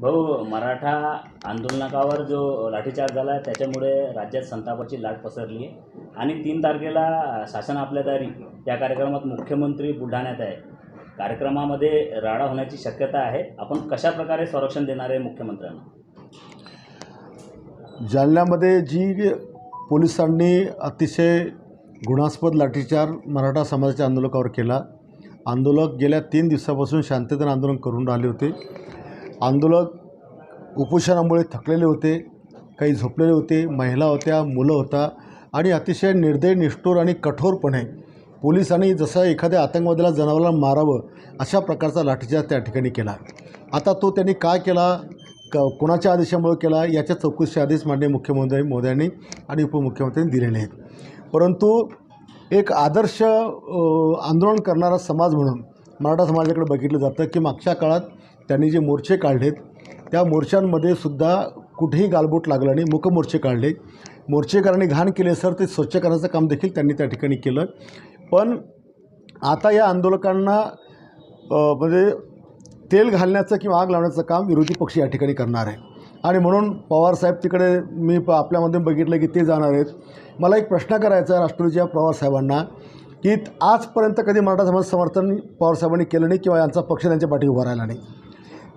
भाऊ मराठा आंदोलनाकावर जो लाठीचार्ज झाला आहे त्याच्यामुळे राज्यात संतापाची लाट पसरली आहे. आणि तीन तारखेला शासन आपल्या दारी या कार्यक्रमात मुख्यमंत्री बुलढाण्यात आहे. कार्यक्रमामध्ये राडा होण्याची शक्यता आहे. आपण कशा प्रकारे संरक्षण देणार आहे मुख्यमंत्र्यांना? जालन्यामध्ये जी पोलिसांनी अतिशय गुणास्पद लाठीचार मराठा समाजाच्या आंदोलकावर केला. आंदोलक गेल्या तीन दिवसापासून शांततेनं आंदोलन करून राहिले होते. आंदोलक उपोषणामुळे थकलेले होते काही झोपलेले होते महिला होत्या मुलं होता आणि अतिशय निर्दय निष्ठुर आणि कठोरपणे पोलिसांनी जसं एखाद्या आतंकवाद्याला जनावराला मारावं अशा प्रकारचा लाठीचार्ज त्या ठिकाणी केला. आता तो त्यांनी काय केला? क कोणाच्या आदेशामुळे केला? याच्या चौकशीचे आदेश माननीय मुख्यमंत्री मोद्यांनी आणि उपमुख्यमंत्र्यांनी दिलेले आहेत. परंतु एक आदर्श आंदोलन करणारा समाज म्हणून मराठा समाजाकडे बघितलं जातं की मागच्या काळात त्यांनी जे मोर्चे काढलेत त्या मोर्चांमध्ये सुद्धा कुठेही गालबोट लागलं नाही मूकमोर्चे काढले मोर्चेकरांनी घाण केले सर ते स्वच्छ करण्याचं काम देखील त्यांनी त्या ठिकाणी केलं. पण आता या आंदोलकांना म्हणजे तेल घालण्याचं किंवा आग लावण्याचं काम विरोधी पक्ष या ठिकाणी करणार आहे. आणि म्हणून पवारसाहेब तिकडे मी प आपल्यामध्ये बघितलं की ते जाणार आहेत. मला एक प्रश्न करायचा आहे राष्ट्रवादीच्या पवारसाहेबांना की आजपर्यंत कधी मराठा समाज समर्थन पवारसाहेबांनी केलं नाही किंवा यांचा पक्ष त्यांच्या पाठी उभा राहिला नाही?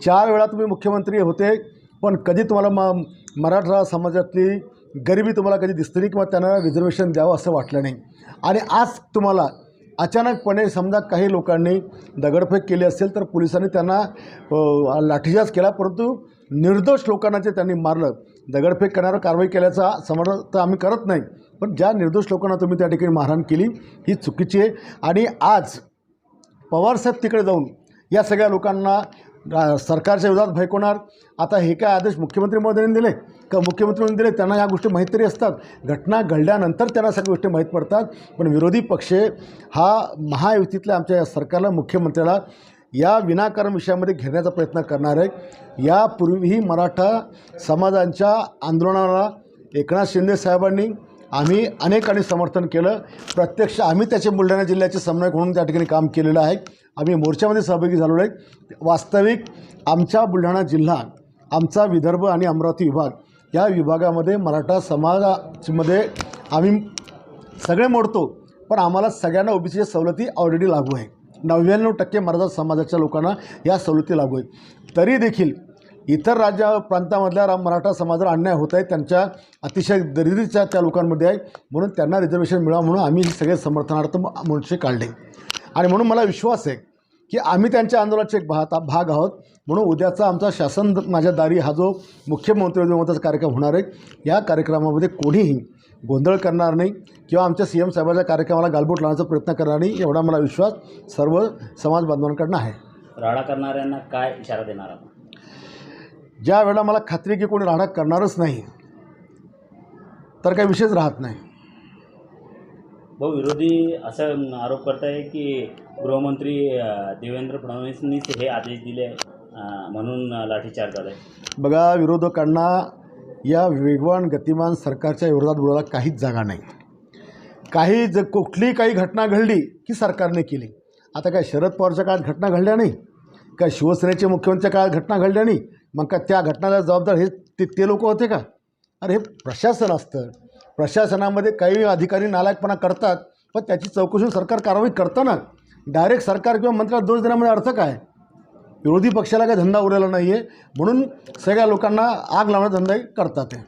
चार वेळा तुम्ही मुख्यमंत्री होते पण कधी तुम्हाला म मराठा समाजातली गरिबी तुम्हाला कधी दिसतली नाही किंवा त्यांना रिझर्वेशन द्यावं असं वाटलं नाही. आणि आज तुम्हाला अचानकपणे समजा काही लोकांनी दगडफेक केली असेल तर पोलिसांनी त्यांना लाठीचार्ज केला परंतु निर्दोष लोकांना जे त्यांनी मारलं दगडफेक करण्यावर कारवाई केल्याचा समर्थन तर आम्ही करत नाही. पण ज्या निर्दोष लोकांना तुम्ही त्या ठिकाणी मारहाण केली ही चुकीची आहे. आणि आज पवारसाहेब तिकडे जाऊन या सगळ्या लोकांना सरकारच्या विरोधात भयकवणार आता हे काय आदेश मुख्यमंत्री महोदयांनी दिले? का मुख्यमंत्र्यांनी दिले? त्यांना या गोष्टी माहीत तरी असतात. घटना घडल्यानंतर त्यांना सगळ्या गोष्टी माहीत पडतात. पण विरोधी पक्ष हा महायुतीतल्या आमच्या या सरकारला मुख्यमंत्र्याला या विनाकारण विषयामध्ये घेण्याचा प्रयत्न करणार आहे यापूर्वीही मराठा समाजांच्या आंदोलनाला एकनाथ शिंदे साहेबांनी आम्ही अनेकांनी समर्थन केलं. प्रत्यक्ष आम्ही त्याचे बुलढाणा जिल्ह्याचे समन्वयक म्हणून त्या ठिकाणी काम केलेलं आहे. आम्ही मोर्चामध्ये सहभागी झालेलो आहे. वास्तविक आमच्या बुलढाणा जिल्हा आमचा विदर्भ आणि अमरावती विभाग या विभागामध्ये मराठा समाजामध्ये आम्ही सगळे मोडतो. पण आम्हाला सगळ्यांना ओबीसीच्या सवलती ऑलरेडी लागू आहे. नव्याण्णव टक्के मराठा समाजाच्या लोकांना या सवलती लागू आहेत. तरी देखील इतर राज्या प्रांतामधल्या रा- मराठा समाजाला अन्याय होत आहे. त्यांच्या अतिशय दरिद्रीच्या त्या लोकांमध्ये आहे. म्हणून त्यांना रिझर्वेशन मिळावं म्हणून आम्ही हे सगळे समर्थनार्थ मोर्चे काढले. आणि म्हणून मला विश्वास आहे की आम्ही त्यांच्या आंदोलनाचे एक भाग भाग आहोत. म्हणून उद्याचा आमचा शासन माझ्या दारी हा जो मुख्यमंत्री उद्योगाचा कार्यक्रम होणार आहे या कार्यक्रमामध्ये कोणीही गोंधळ करणार नाही किंवा आमच्या सी एम साहेबाच्या कार्यक्रमाला गालबोट लावण्याचा प्रयत्न करणार नाही एवढा मला विश्वास सर्व समाज बांधवांकडनं आहे. राडा करणाऱ्यांना काय इशारा देणार ज्या वेळेला मला खात्री की कोणी राडा करणारच नाही तर काही विषयच राहत नाही. भाऊ विरोधी असं आरोप करत आहे की गृहमंत्री देवेंद्र फडणवीसनीच हे आदेश दिले म्हणून लाठीचार्ज झाला आहे बघा विरोधकांना या वेगवान गतिमान सरकारच्या विरोधात बोलायला काहीच जागा नाही. काही ज कुठली काही घटना घडली की सरकारने केली. आता काय शरद पवारच्या काळात घटना घडल्या नाही? काय शिवसेनेचे मुख्यमंत्र्यांच्या काळात घटना घडल्या नाही? मग का त्या घटनाला जबाबदार हे ते ते लोक होते का? अरे हे प्रशासन असतं. प्रशासनामध्ये काही अधिकारी नालायकपणा करतात पण त्याची चौकशी सरकार कारवाई करताना डायरेक्ट सरकार किंवा मंत्र्याला दोष देण्यामध्ये अर्थ काय? विरोधी पक्षाला काही धंदा उरलेला नाही आहे म्हणून सगळ्या लोकांना आग लावण्याचा धंदाही करतात आहे